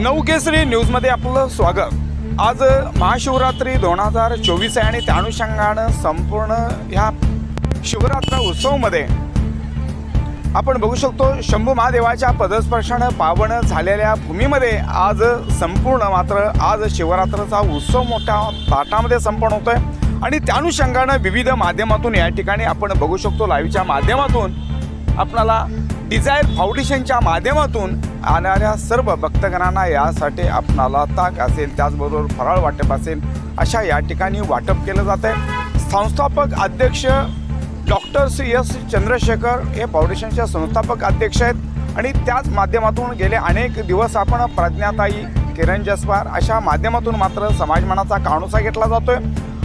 नवकेसरी न्यूजमध्ये आपलं स्वागत. आज महाशिवरात्री दोन हजार चोवीस आहे आणि त्या अनुषंगानं संपूर्ण ह्या शिवरात्र उत्सवमध्ये आपण बघू शकतो शंभू महादेवाच्या पदस्पर्शानं पावन झालेल्या भूमीमध्ये आज संपूर्ण मात्र आज शिवरात्राचा उत्सव मोठ्या ताटामध्ये संपन्न होतोय. आणि त्या अनुषंगानं विविध माध्यमातून या ठिकाणी आपण बघू शकतो लाईव्हच्या माध्यमातून आपणाला डिझायर फाउंडेशनच्या माध्यमातून आणणाऱ्या सर्व भक्तगणांना यासाठी आपणाला ताक असेल त्याचबरोबर फराळ वाटप असेल अशा या ठिकाणी वाटप केलं जात आहे. संस्थापक अध्यक्ष डॉक्टर श्री एस चंद्रशेखर हे फाउंडेशनचे संस्थापक अध्यक्ष आहेत आणि त्याच माध्यमातून गेले अनेक दिवस आपण प्रज्ञाताई किरण जसवार अशा माध्यमातून मात्र समाजमानाचा काणूसा घेतला जातोय.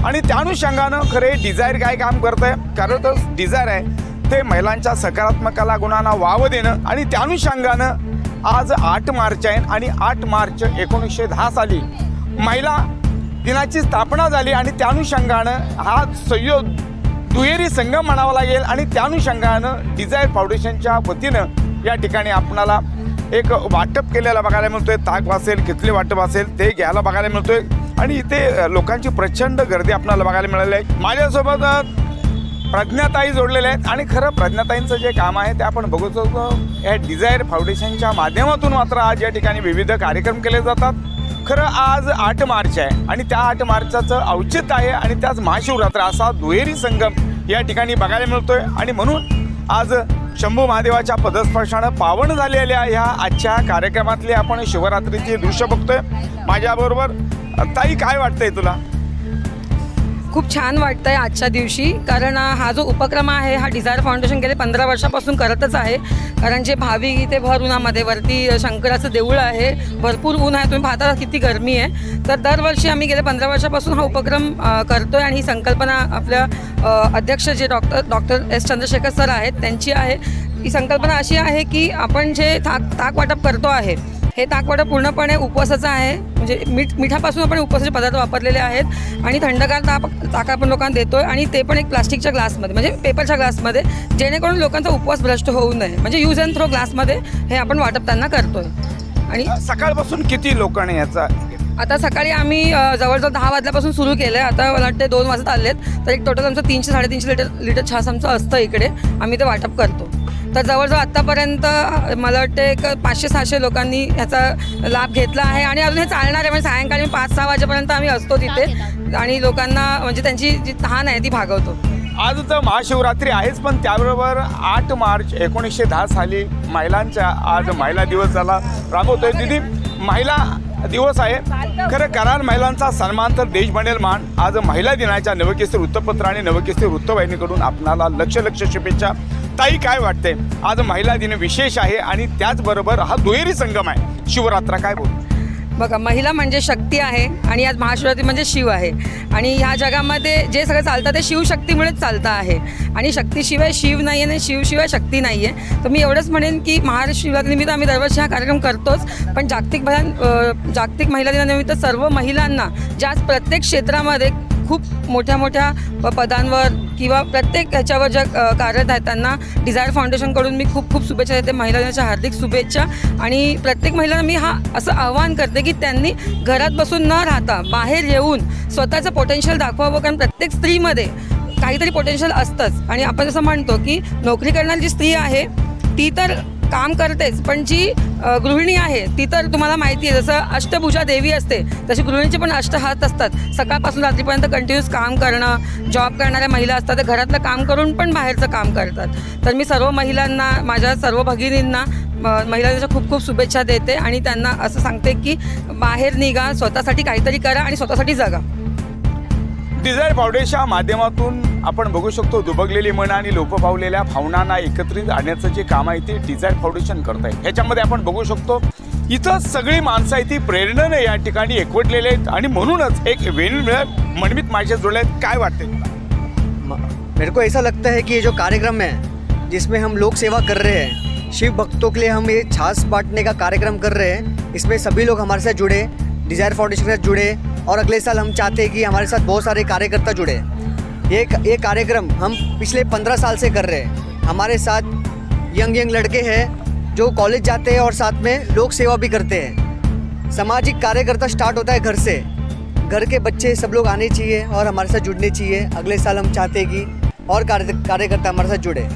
आणि त्या अनुषंगानं खरे डिझायर काय काम करतंय? कारण तर डिझायर आहे. ते महिलांच्या सकारात्मकाला गुणांना वाव देणं आणि त्या अनुषंगानं आज आठ मार्च आहे आणि आठ मार्च एकोणीसशे दहा साली महिला दिनाची स्थापना झाली आणि त्या अनुषंगानं हा संयोग दुहेरी संगम म्हणावा लागेल आणि त्या अनुषंगानं डिझायर फाउंडेशनच्या वतीनं या ठिकाणी आपणाला एक वाटप केलेला बघायला मिळतोय. ताक असेल कितले वाटप असेल ते घ्यायला बघायला मिळतोय. आणि इथे लोकांची प्रचंड गर्दी आपल्याला बघायला मिळाली आहे. माझ्यासोबत प्रज्ञाताई जोडलेल्या आहेत. आणि खरं प्रज्ञाताईंचं जे काम आहे ते आपण बघत होतो या डिझायर फाउंडेशनच्या माध्यमातून मात्र आज या ठिकाणी विविध कार्यक्रम केले जातात. खरं आज आठ मार्च आहे आणि त्या आठ मार्चाचं औचित्य आहे आणि त्याच महाशिवरात्र असा दुहेरी संगम या ठिकाणी बघायला मिळतोय. आणि म्हणून आज शंभू महादेवाच्या पदस्पर्शानं पावन झालेल्या ह्या आजच्या कार्यक्रमातले आपण शिवरात्रीची दृश्य बघतोय. माझ्याबरोबर ताई काय वाटतंय तुला? खूप छान वाटतंय आजच्या दिवशी. कारण हा जो उपक्रम आहे हा डिझायर फाउंडेशन गेले पंधरा वर्षापासून करतच आहे. कारण जे भाविक इथे भर उन्हामध्ये वरती शंकराचं देऊळ आहे. भरपूर ऊन आहे. तुम्ही पाहता किती गरमी आहे. तर दरवर्षी आम्ही गेले पंधरा वर्षापासून हा उपक्रम करतो करतोय आणि ही संकल्पना आपल्या अध्यक्ष जे doctor doctor S Chandrashekar sir आहेत त्यांची आहे. ही संकल्पना अशी आहे की आपण जे थाक ताक वाटप करतो आहे हे ताकवाटप पूर्णपणे उपवासाचं आहे. म्हणजे मीठ मिठापासून आपण उपवासाचे पदार्थ वापरलेले आहेत. आणि थंडगार ताप ताक आपण लोकांना देतोय. आणि ते पण एक प्लास्टिकच्या ग्लासमध्ये म्हणजे पेपरच्या ग्लासमध्ये जेणेकरून लोकांचा उपवास भ्रष्ट होऊ नये. म्हणजे यूज अँड थ्रो ग्लासमध्ये हे आपण वाटप त्यांना करतोय. आणि अ, सकाळपासून किती लोकांनी याचा आता सकाळी आम्ही जवळजवळ दहा वाजल्यापासून सुरू केलं आहे आता मला वाटते दोन वाजत आलेत. तर एक टोटल आमचं तीनशे साडेतीनशे लिटर लिटर छास आमचं असतं इकडे. आम्ही ते वाटप करतो. तर जवळजवळ आत्तापर्यंत मला वाटते एक पाचशे सहाशे लोकांनी ह्याचा लाभ घेतला आहे. आणि अजून हे चालणार आहे. म्हणजे सायंकाळी पाच सहा वाजेपर्यंत आम्ही असतो तिथे. आणि लोकांना म्हणजे त्यांची जी तहान आहे ती भागवतो. आज तर महाशिवरात्री आहेच पण त्याबरोबर आठ मार्च एकोणीसशे दहा साली महिलांच्या आज महिला दिवस झाला. राबवतोय दिदी महिला दिवस आहे. खरं करार महिलांचा सन्मान तर देश बनेल मान आज महिला दिनाच्या नवकेसरी वृत्तपत्र आणि नवकेसरी वृत्तवाहिनीकडून आपणाला लक्ष लक्ष शुभेच्छा. ताई काय वाटते आज महिला दिन विशेष आहे आणि त्याचबरोबर हा दुहेरी संगम आहे. शिवरात्र काय बोल? बघा महिला म्हणजे शक्ती आहे आणि आज महाशिवरात्री म्हणजे शिव आहे. आणि ह्या जगामध्ये जे सगळं चालतं ते शिवशक्तीमुळेच चालतं आहे. आणि शक्तीशिवाय शिव नाही आहे आणि शिवशिवाय शक्ती नाही आहे तर मी एवढंच म्हणेन की महाशिवरात्रीनिमित्त आम्ही दरवर्षी हा कार्यक्रम करतोच. पण जागतिक महिला जागतिक महिला दिनानिमित्त सर्व महिलांना ज्या आज प्रत्येक क्षेत्रामध्ये खूप मोठ्या मोठ्या प- पदांवर किंवा प्रत्येक ह्याच्यावर ज्या कार्यरत आहेत त्यांना डिझायर फाउंडेशनकडून मी खूप खूप शुभेच्छा देते. महिला दिनाच्या हार्दिक शुभेच्छा. आणि प्रत्येक महिलांना मी हा असं आवाहन करते की त्यांनी घरात बसून न राहता बाहेर येऊन स्वतःचं पोटेन्शियल दाखवावं. कारण प्रत्येक स्त्रीमध्ये काहीतरी पोटेन्शियल असतंच. आणि आपण जसं म्हणतो की नोकरी करणारी जी स्त्री आहे ती तर काम करतेच पण जी गृहिणी आहे ती तर तुम्हाला माहिती आहे जसं अष्टभुजा देवी असते तशी गृहिणीचे पण अष्ट हात असतात. सकाळपासून रात्रीपर्यंत कंटिन्यूस काम करणं जॉब करणाऱ्या महिला असतात त्या घरातलं काम करून पण बाहेरचं काम करतात. तर मी सर्व महिलांना माझ्या सर्व भगिनींना म- महिला खूप खूप शुभेच्छा देते आणि त्यांना असं सांगते की बाहेर निघा स्वतःसाठी काहीतरी करा आणि स्वतःसाठी जगा. डिझायर फाउंडेशनच्या माध्यमातून आपण बघू शकतो दुबगलेली मन आणि लोप पावलेल्या भावनांना एकत्रित आणण्याचं जे काम आहे ते डिझायर फाउंडेशन करत आहे ह्याच्यामध्ये आपण बघू शकतो इथं सगळी माणसं आहे ती प्रेरणेने या ठिकाणी एकवटलेले आहेत आणि म्हणूनच एक वेणू मिळत मनमित माझ्या जोडले आहेत काय वाटते मेरे को ऐसा लगता है कि ये जो कार्यक्रम है जिसमें हम लोक सेवा कर रहे हैं शिव भक्तों के लिए हम ये छाछ बांटने का कार्यक्रम कर रहे हैं इसमें सभी लोग हमारे साथ जुड़े डिज़ायर फाउंडेशन के साथ जुड़े और अगले साल हम चाहते हैं कि हमारे साथ बहुत सारे कार्यकर्ता जुड़े। ये ये कार्यक्रम हम पिछले पंद्रह साल से कर रहे हैं। हमारे साथ यंग यंग लड़के हैं जो कॉलेज जाते हैं और साथ में लोक सेवा भी करते हैं। सामाजिक कार्यकर्ता स्टार्ट होता है घर से। घर के बच्चे सब लोग आने चाहिए और हमारे साथ जुड़ने चाहिए। अगले साल हम चाहते हैं कि और कार्य, कार्यकर्ता हमारे साथ जुड़े।